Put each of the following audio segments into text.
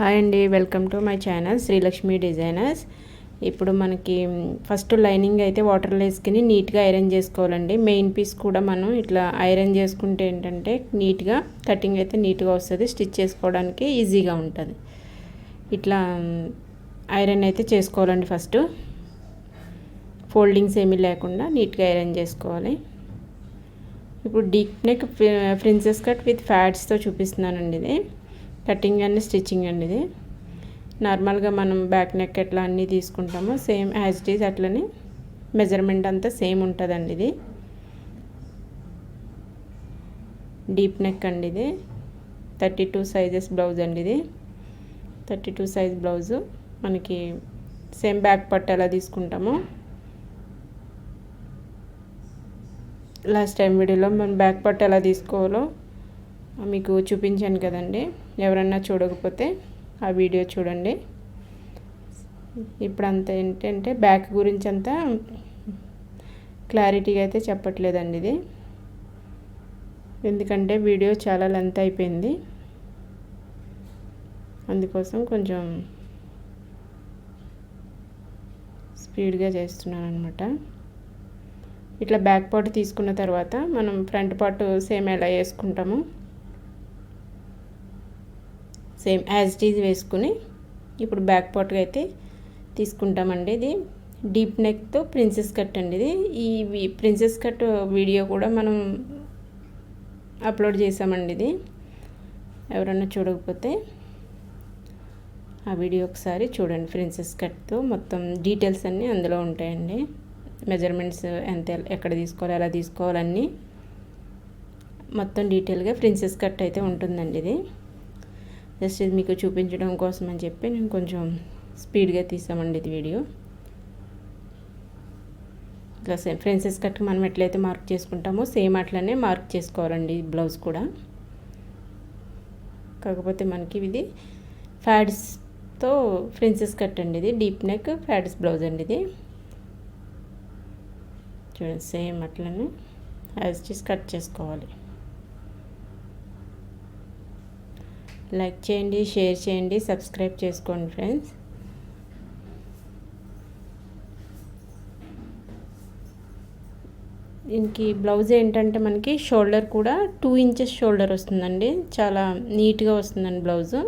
Hi అండి welcome to my channel Srilakshmi designers ఇప్పుడు మనకి ఫస్ట్ లైనింగ్ అయితే వాటర్ వేసుకుని నీట్గా ఐరన్ చేసుకోవాలండి. మెయిన్ పీస్ కూడా మనం ఇట్లా ఐరన్ చేసుకుంటే ఏంటంటే నీట్గా కటింగ్ అయితే నీట్గా వస్తుంది. స్టిచ్ చేసుకోవడానికి ఈజీగా ఉంటుంది. ఇట్లా ఐరన్ అయితే చేసుకోవాలండి ఫస్ట్ ఫోల్డింగ్స్ ఏమీ లేకుండా నీట్గా ఐరన్ చేసుకోవాలి. ఇప్పుడు deep neck princess cut with ఫ్యాట్స్తో చూపిస్తున్నానండి ఇది. కటింగ్ అండ్ స్టిచ్చింగ్ అండి ఇది నార్మల్గా మనం బ్యాక్ నెక్ ఎట్లా అన్నీ తీసుకుంటామో సేమ్ యాజ్ ఇట్ ఈజ్ అట్లనే మెజర్మెంట్ అంతా సేమ్ ఉంటుందండి ఇది డీప్ నెక్ అండి ఇది థర్టీ టూ సైజెస్ బ్లౌజ్ అండి ఇది థర్టీ టూ సైజ్ బ్లౌజు మనకి సేమ్ బ్యాక్ పట్టు ఎలా తీసుకుంటామో. లాస్ట్ టైం వీడియోలో మనం బ్యాక్ పట్టు ఎలా తీసుకోవాలో మీకు చూపించాను కదండి. ఎవరన్నా చూడకపోతే ఆ వీడియో చూడండి. ఇప్పుడు అంత ఏంటంటే బ్యాక్ గురించి అంతా క్లారిటీగా అయితే చెప్పట్లేదండి ఇది. ఎందుకంటే వీడియో చాలా లెంత్ అయిపోయింది. అందుకోసం కొంచెం స్పీడ్గా చేస్తున్నాను అనమాట ఇట్లా బ్యాక్ పార్ట్ తీసుకున్న తర్వాత మనం ఫ్రంట్ పార్ట్ సేమ్ ఎలా వేసుకుంటాము? సేమ్ యాజ్ ఇట్ ఈజ్ వేసుకుని ఇప్పుడు బ్యాక్ పార్ట్గా అయితే తీసుకుంటామండి ఇది. డీప్ నెక్తో ప్రిన్సెస్ కట్ అండి ఇది. ఈ ప్రిన్సెస్ కట్ వీడియో కూడా మనం అప్లోడ్ చేసామండి ఇది. ఎవరన్నా చూడకపోతే ఆ వీడియో ఒకసారి చూడండి ప్రిన్సెస్ కట్తో. మొత్తం డీటెయిల్స్ అన్నీ అందులో ఉంటాయండి. మెజర్మెంట్స్ ఎంత ఎక్కడ తీసుకోవాలి ఎలా తీసుకోవాలన్నీ మొత్తం డీటెయిల్గా ప్రిన్సెస్ కట్ అయితే ఉంటుందండి ఇది. జస్ట్ ఇది మీకు చూపించడం కోసం అని చెప్పి నేను కొంచెం స్పీడ్గా తీసామండి ఇది వీడియో. ఇట్లా సేమ్ ఫ్రెన్సెస్ కట్ మనం ఎట్లయితే మార్క్ చేసుకుంటామో సేమ్ అట్లనే మార్క్ చేసుకోవాలండి బ్లౌజ్ కూడా. కాకపోతే మనకి ఇది ఫ్యాడ్స్తో ఫ్రెన్సెస్ కట్ అండి ఇది. డీప్ నెక్ ఫ్యాడ్స్ బ్లౌజ్ అండి ఇది. చూడండి సేమ్ అట్లనే యాజ్ చేసి కట్ చేసుకోవాలి. లైక్ చేయండి షేర్ చేయండి సబ్స్క్రైబ్ చేసుకోండి ఫ్రెండ్స్. దీనికి బ్లౌజ్ ఏంటంటే మనకి షోల్డర్ కూడా టూ ఇంచెస్ షోల్డర్ వస్తుందండి. చాలా నీట్గా వస్తుందండి బ్లౌజు.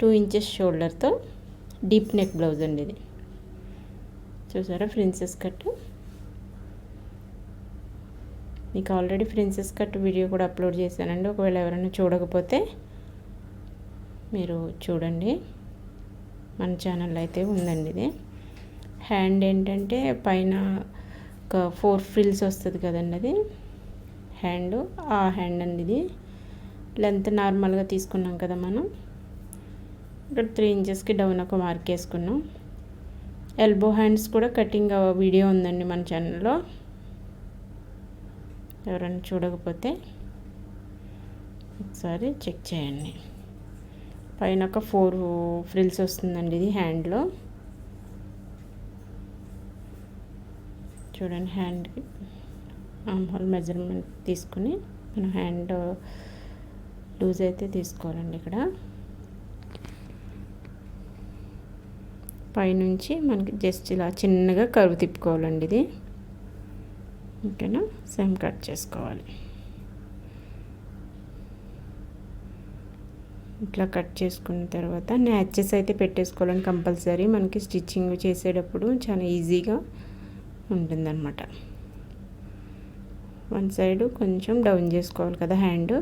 టూ ఇంచెస్ షోల్డర్తో. డీప్ నెక్ బ్లౌజ్ అండి ఇది. చూసారా ప్రిన్సెస్ కట్ మీకు ఆల్రెడీ ప్రిన్సెస్ కట్ వీడియో కూడా అప్లోడ్ చేశానండి. ఒకవేళ ఎవరైనా చూడకపోతే మీరు చూడండి. మన ఛానల్ అయితే ఉందండి ఇది. హ్యాండ్ ఏంటంటే పైన ఒక ఫోర్ ఫ్రిల్స్ వస్తుంది కదండి అది. హ్యాండ్ ఆ హ్యాండ్ అండి ఇది. లెంత్ నార్మల్గా తీసుకున్నాం కదా మనం. ఇక్కడ త్రీ ఇంచెస్కి డౌన్ ఒక మార్క్ వేసుకున్నాం. ఎల్బో హ్యాండ్స్ కూడా కటింగ్ వీడియో ఉందండి మన ఛానల్లో. ఎవరైనా చూడకపోతే ఒకసారి చెక్ చేయండి. పైన ఒక ఫోర్ ఫ్రిల్స్ వస్తుందండి ఇది హ్యాండ్లో. చూడండి హ్యాండ్ ఆమ్హాల్ మెజర్మెంట్ తీసుకుని మన హ్యాండ్ లూజ్ అయితే తీసుకోవాలండి ఇక్కడ. పైనుంచి మనకి జస్ట్ ఇలా చిన్నగా కరువు తిప్పుకోవాలండి ఇది. ఓకేనా? సేమ్ కట్ చేసుకోవాలి. ఇట్లా కట్ చేసుకున్న తర్వాత న్యాచెస్ అయితే పెట్టేసుకోవాలని కంపల్సరీ మనకి స్టిచ్చింగ్ చేసేటప్పుడు చాలా ఈజీగా ఉంటుందన్నమాట. వన్ సైడ్ కొంచెం డౌన్ చేసుకోవాలి కదా హ్యాండ్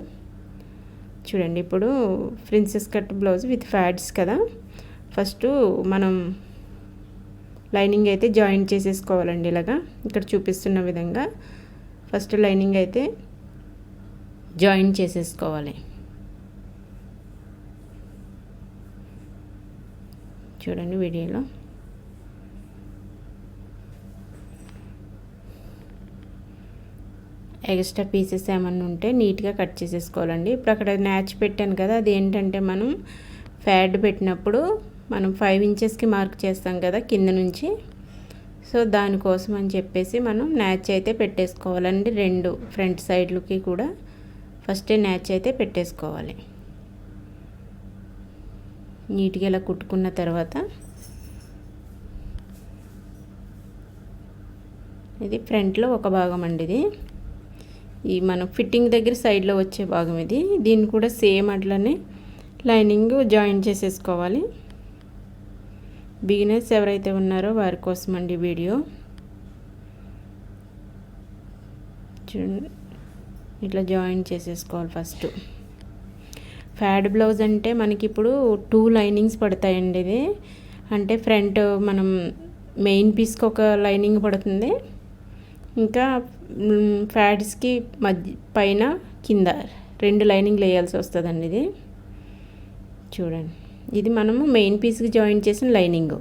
చూడండి ఇప్పుడు princess cut blouse with pads కదా. ఫస్ట్ మనం లైనింగ్ అయితే జాయిన్ చేసేసుకోవాలండి ఇలాగా. ఇక్కడ చూపిస్తున్న విధంగా ఫస్ట్ లైనింగ్ అయితే జాయిన్ చేసేసుకోవాలి. చూడండి వీడియోలో. ఎక్స్ట్రా పీసెస్ ఏమన్నా ఉంటే నీట్గా కట్ చేసేసుకోవాలండి. ఇప్పుడు అక్కడ న్యాచ్ పెట్టాను కదా అది ఏంటంటే మనం ఫ్యాడ్ పెట్టినప్పుడు మనం ఫైవ్ ఇంచెస్కి మార్క్ చేస్తాం కదా కింద నుంచి. సో దానికోసం అని చెప్పేసి మనం న్యాచ్ అయితే పెట్టేసుకోవాలండి రెండు ఫ్రంట్ సైడ్లకి కూడా. ఫస్టే న్యాచ్ అయితే పెట్టేసుకోవాలి. నీట్గా ఇలా కుట్టుకున్న తర్వాత ఇది ఫ్రంట్లో ఒక భాగం అండి ఇది. ఈ మనం ఫిట్టింగ్ దగ్గర సైడ్లో వచ్చే భాగం ఇది. దీన్ని కూడా సేమ్ అట్లనే లైనింగ్ జాయిన్ చేసేసుకోవాలి. బిగినర్స్ ఎవరైతే ఉన్నారో వారి కోసం అండి వీడియో. చూడండి. ఇట్లా జాయిన్ చేసేసుకోవాలి ఫస్ట్. ఫ్యాడ్ బ్లౌజ్ అంటే మనకి ఇప్పుడు టూ లైనింగ్స్ పడతాయండి ఇది. అంటే ఫ్రంట్ మనం మెయిన్ పీస్కి ఒక లైనింగ్ పడుతుంది. ఇంకా ఫ్యాడ్స్కి మధ్య పైన కింద రెండు లైనింగ్లు వేయాల్సి వస్తుందండి ఇది. చూడండి. ఇది మనము మెయిన్ పీస్కి జాయిన్ చేసిన లైనింగ్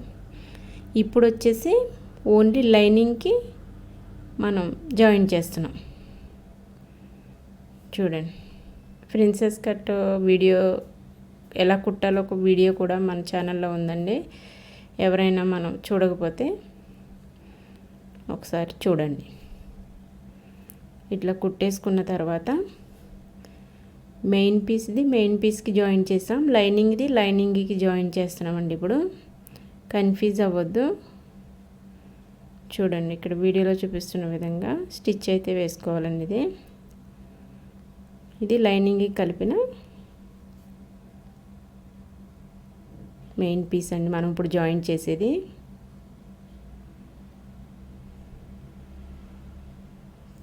ఇప్పుడు వచ్చేసి ఓన్లీ లైనింగ్కి మనం జాయిన్ చేస్తున్నాం. చూడండి. ప్రిన్సెస్ కట్ వీడియో ఎలా కుట్టాలో ఒక వీడియో కూడా మన ఛానల్లో ఉందండి. ఎవరైనా మనం చూడకపోతే ఒకసారి చూడండి. ఇట్లా కుట్టేసుకున్న తర్వాత మెయిన్ పీస్ది మెయిన్ పీస్కి జాయిన్ చేస్తాం. లైనింగ్ది లైనింగ్కి జాయిన్ చేస్తున్నామండి ఇప్పుడు. కన్ఫ్యూజ్ అవ్వద్దు. చూడండి ఇక్కడ వీడియోలో చూపిస్తున్న విధంగా స్టిచ్ అయితే వేసుకోవాలండి ఇది. ఇది లైనింగ్కి కలిపిన మెయిన్ పీస్ అండి. మనం ఇప్పుడు జాయిన్ చేసేది.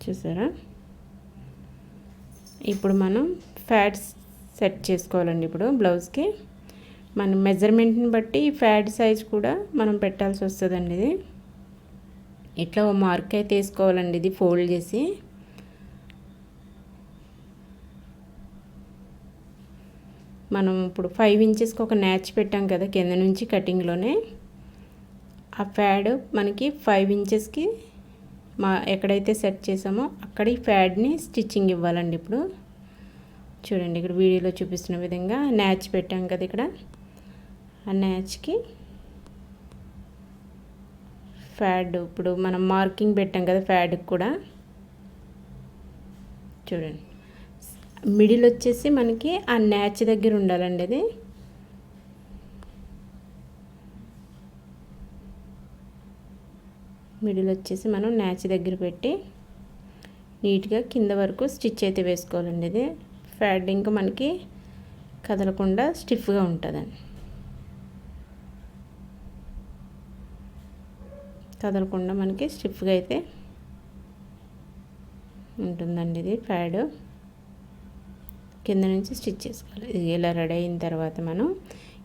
చూసారా? ఇప్పుడు మనం ఫ్యాట్స్ సెట్ చేసుకోవాలండి ఇప్పుడు బ్లౌజ్కి. మన మెజర్మెంట్ని బట్టి ఫ్యాడ్ సైజ్ కూడా మనం పెట్టాల్సి వస్తుందండి ఇది. ఇట్లా ఓ మార్క్ అయితే వేసుకోవాలండి ఇది ఫోల్డ్ చేసి. మనం ఇప్పుడు ఫైవ్ ఇంచెస్కి ఒక న్యాచ్ పెట్టాం కదా కింద నుంచి కటింగ్లోనే. ఆ ఫ్యాడ్ మనకి ఫైవ్ ఇంచెస్కి మా ఎక్కడైతే సెట్ చేసామో అక్కడ ఈ ఫ్యాడ్ని స్టిచ్చింగ్ ఇవ్వాలండి ఇప్పుడు. చూడండి ఇక్కడ వీడియోలో చూపిస్తున్న విధంగా న్యాచ్ పెట్టాం కదా ఇక్కడ. ఆ న్యాచ్కి ఫ్యాడ్ ఇప్పుడు మనం మార్కింగ్ పెట్టాం కదా ఫ్యాడ్కి కూడా. చూడండి. మిడిల్ వచ్చేసి మనకి ఆ న్యాచ్ దగ్గర ఉండాలండి అది మిడిల్ వచ్చేసి మనం న్యాచ్ దగ్గర పెట్టి నీట్గా కింద వరకు స్టిచ్ అయితే వేసుకోవాలండి ఇది. ఫ్యాడింగ్ మనకి కదలకుండా స్టిఫ్గా ఉంటుందండి కదలకుండా మనకి స్టిఫ్గా అయితే ఉంటుందండి ఇది ప్యాడ్ కింద నుంచి స్టిచ్ చేసుకోవాలి. ఇది ఇలా రెడీ అయిన తర్వాత మనం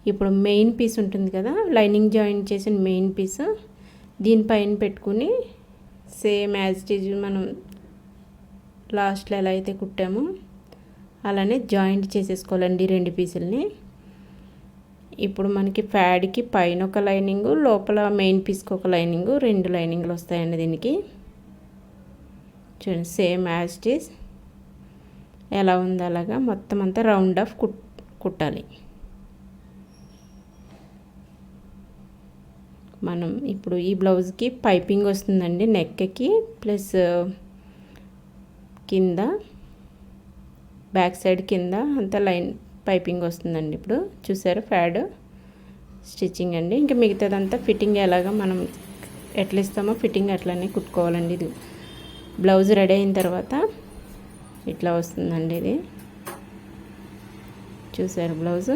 ఇప్పుడు మెయిన్ పీస్ ఉంటుంది కదా లైనింగ్ జాయిన్ చేసిన మెయిన్ పీస్ దీనిపైన పెట్టుకుని సేమ్ యాజ్ ఇట్ మనం లాస్ట్లో ఎలా అయితే కుట్టామో అలానే జాయింట్ చేసేసుకోవాలండి రెండు పీసుల్ని. ఇప్పుడు మనకి ప్యాడ్కి పైన ఒక లైనింగ్ లోపల మెయిన్ పీస్కి ఒక లైనింగ్ రెండు లైనింగ్లు వస్తాయండి దీనికి. చూడండి సేమ్ యాజ్ ఎలా ఉంది అలాగా మొత్తం అంతా రౌండ్ ఆఫ్ కుట్ కుట్టాలి. మనం ఇప్పుడు ఈ బ్లౌజ్కి పైపింగ్ వస్తుందండి నెక్కి ప్లస్ కింద. బ్యాక్ సైడ్ కింద అంతా లైన్ పైపింగ్ వస్తుందండి ఇప్పుడు. చూసారు ఫ్యాడ్ స్టిచ్చింగ్ అండి. ఇంకా మిగతాదంతా ఫిట్టింగ్ ఎలాగ మనం ఎట్లా ఇస్తామో ఫిట్టింగ్ అట్లనే కుట్టుకోవాలండి ఇది. బ్లౌజ్ రెడీ అయిన తర్వాత ఇట్లా వస్తుందండి ఇది. చూసారు బ్లౌజ్?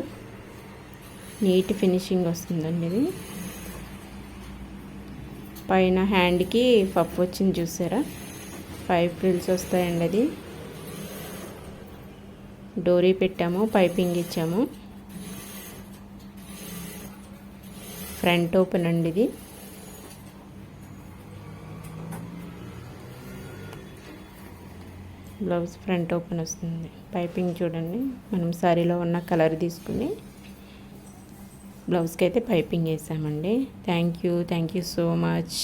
నీట్ ఫినిషింగ్ వస్తుందండి ఇది. పైన హ్యాండ్కి పప్పు వచ్చింది చూసారా? ఫైవ్ ఫ్రిల్స్ వస్తాయండి అది. డోరీ పెట్టాము పైపింగ్ ఇచ్చాము. ఫ్రంట్ ఓపెన్ అండి ఇది. బ్లౌజ్ ఫ్రంట్ ఓపెన్ వస్తుంది. పైపింగ్ చూడండి మనం శారీలో ఉన్న కలర్ తీసుకుని బ్లౌజ్కి అయితే పైపింగ్ వేసామండి. Thank you thank you so much.